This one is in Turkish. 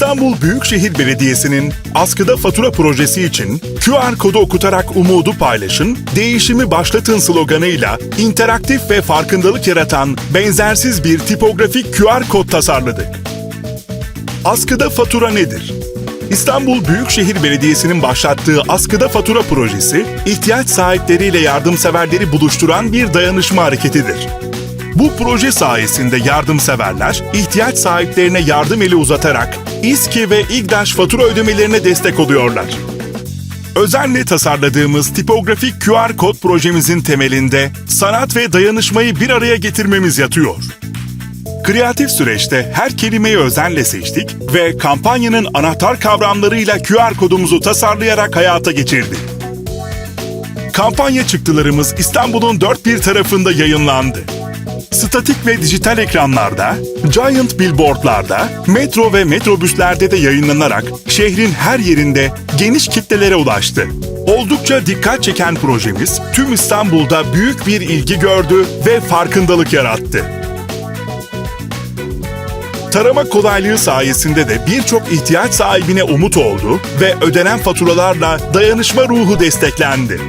İstanbul Büyükşehir Belediyesi'nin askıda fatura projesi için QR kodu okutarak umudu paylaşın, değişimi başlatın sloganıyla interaktif ve farkındalık yaratan benzersiz bir tipografik QR kod tasarladık. Askıda fatura nedir? İstanbul Büyükşehir Belediyesi'nin başlattığı Askıda Fatura projesi, ihtiyaç sahipleriyle yardımseverleri buluşturan bir dayanışma hareketidir. Bu proje sayesinde yardımseverler, ihtiyaç sahiplerine yardım eli uzatarak İSKİ ve İGDAŞ fatura ödemelerine destek oluyorlar. Özenle tasarladığımız tipografik QR kod projemizin temelinde sanat ve dayanışmayı bir araya getirmemiz yatıyor. Kreatif süreçte her kelimeyi özenle seçtik ve kampanyanın anahtar kavramlarıyla QR kodumuzu tasarlayarak hayata geçirdik. Kampanya çıktılarımız İstanbul'un dört bir tarafında yayınlandı. Statik ve dijital ekranlarda, giant billboardlarda, metro ve metrobüslerde de yayınlanarak şehrin her yerinde geniş kitlelere ulaştı. Oldukça dikkat çeken projemiz tüm İstanbul'da büyük bir ilgi gördü ve farkındalık yarattı. Tarama kolaylığı sayesinde de birçok ihtiyaç sahibine umut oldu ve ödenen faturalarla dayanışma ruhu desteklendi.